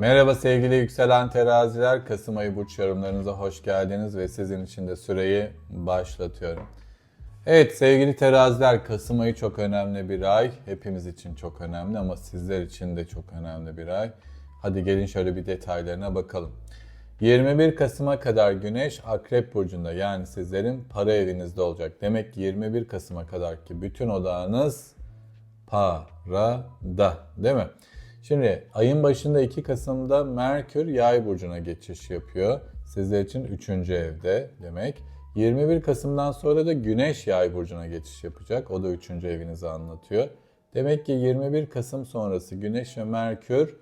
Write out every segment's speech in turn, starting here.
Merhaba sevgili yükselen teraziler. Kasım ayı burç yorumlarınıza hoş geldiniz ve sizin için de süreyi başlatıyorum. Evet sevgili teraziler Kasım ayı çok önemli bir ay. Hepimiz için çok önemli ama sizler için de çok önemli bir ay. Hadi gelin şöyle bir detaylarına bakalım. 21 Kasım'a kadar Güneş Akrep Burcu'nda yani sizlerin para evinizde olacak. Demek ki 21 Kasım'a kadar ki bütün odağınız parada değil mi? Şimdi ayın başında 2 Kasım'da Merkür Yay burcuna geçiş yapıyor. Sizler için 3. evde demek. 21 Kasım'dan sonra da Güneş Yay burcuna geçiş yapacak. O da 3. evinizi anlatıyor. Demek ki 21 Kasım sonrası Güneş ve Merkür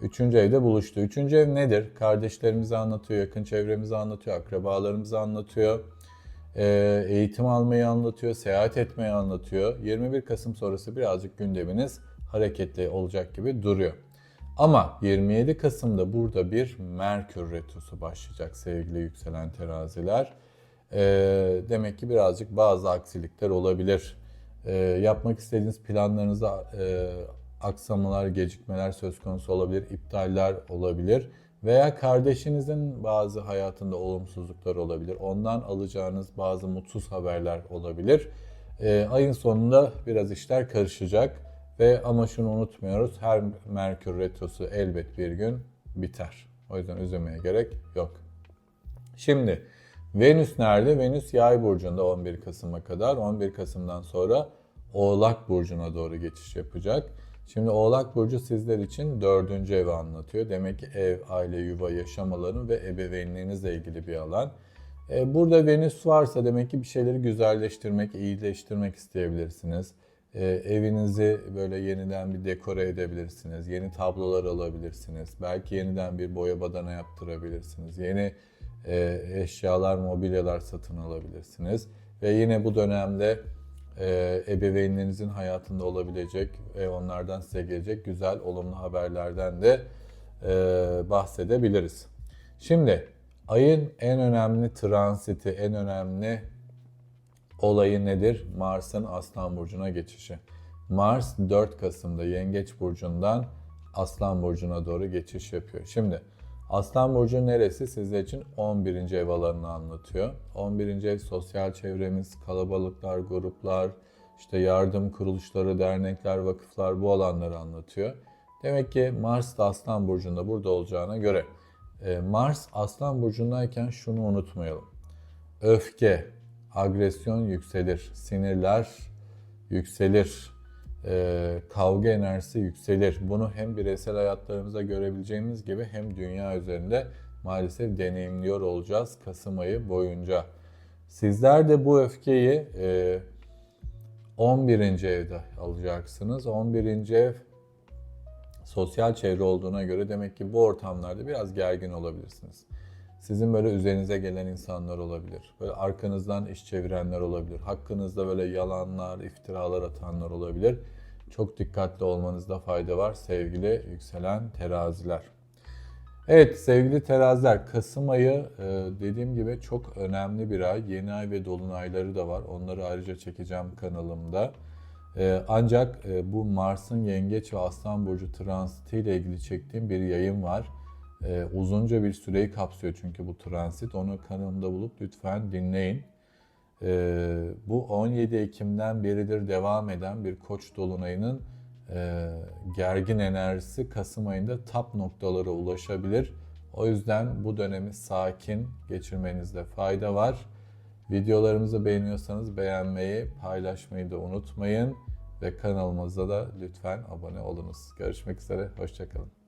3. evde buluştu. 3. ev nedir? Kardeşlerimizi anlatıyor, yakın çevremizi anlatıyor, akrabalarımızı anlatıyor. Ee, eğitim almayı anlatıyor, seyahat etmeyi anlatıyor. 21 Kasım sonrası birazcık gündeminiz hareketli olacak gibi duruyor. Ama 27 Kasım'da burada bir Merkür Retrosu başlayacak sevgili yükselen teraziler. Ee, demek ki birazcık bazı aksilikler olabilir. Ee, yapmak istediğiniz planlarınızda e, aksamalar, gecikmeler söz konusu olabilir, iptaller olabilir. Veya kardeşinizin bazı hayatında olumsuzluklar olabilir. Ondan alacağınız bazı mutsuz haberler olabilir. Ee, ayın sonunda biraz işler karışacak. Ve ama şunu unutmuyoruz. Her Merkür Retrosu elbet bir gün biter. O yüzden üzülmeye gerek yok. Şimdi Venüs nerede? Venüs Yay burcunda 11 Kasım'a kadar. 11 Kasım'dan sonra Oğlak burcuna doğru geçiş yapacak. Şimdi Oğlak burcu sizler için dördüncü evi anlatıyor. Demek ki ev, aile, yuva, yaşam alanı ve ebeveynliğinizle ilgili bir alan. E, Burada Venüs varsa demek ki bir şeyleri güzelleştirmek, iyileştirmek isteyebilirsiniz. E, evinizi böyle yeniden bir dekore edebilirsiniz. Yeni tablolar alabilirsiniz. Belki yeniden bir boya badana yaptırabilirsiniz. Yeni e, eşyalar, mobilyalar satın alabilirsiniz. Ve yine bu dönemde e, ebeveynlerinizin hayatında olabilecek ve onlardan size gelecek güzel, olumlu haberlerden de e, bahsedebiliriz. Şimdi ayın en önemli transiti, en önemli olayı nedir? Mars'ın Aslan Burcu'na geçişi. Mars 4 Kasım'da Yengeç Burcu'ndan Aslan Burcu'na doğru geçiş yapıyor. Şimdi Aslan Burcu neresi? Sizler için 11. ev alanını anlatıyor. 11. ev sosyal çevremiz, kalabalıklar, gruplar, işte yardım kuruluşları, dernekler, vakıflar bu alanları anlatıyor. Demek ki Mars da Aslan Burcu'nda burada olacağına göre e, Mars Aslan Burcu'ndayken şunu unutmayalım. Öfke, agresyon yükselir, sinirler yükselir, e, kavga enerjisi yükselir. Bunu hem bireysel hayatlarımızda görebileceğimiz gibi hem dünya üzerinde maalesef deneyimliyor olacağız Kasım ayı boyunca. Sizler de bu öfkeyi e, 11. evde alacaksınız. 11. ev sosyal çevre olduğuna göre demek ki bu ortamlarda biraz gergin olabilirsiniz. Sizin böyle üzerinize gelen insanlar olabilir. Böyle arkanızdan iş çevirenler olabilir. Hakkınızda böyle yalanlar, iftiralar atanlar olabilir. Çok dikkatli olmanızda fayda var sevgili yükselen teraziler. Evet sevgili teraziler Kasım ayı e, dediğim gibi çok önemli bir ay. Yeni ay ve dolunayları da var. Onları ayrıca çekeceğim kanalımda. E, Ancak e, bu Mars'ın Yengeç ve Aslan Burcu transiti ile ilgili çektiğim bir yayın var. Ee, uzunca bir süreyi kapsıyor çünkü bu transit. Onu kanalımda bulup lütfen dinleyin. Ee, bu 17 Ekim'den beridir devam eden bir koç dolunayının e, gergin enerjisi Kasım ayında tap noktalara ulaşabilir. O yüzden bu dönemi sakin geçirmenizde fayda var. Videolarımızı beğeniyorsanız beğenmeyi, paylaşmayı da unutmayın. Ve kanalımıza da lütfen abone olunuz. Görüşmek üzere, hoşçakalın.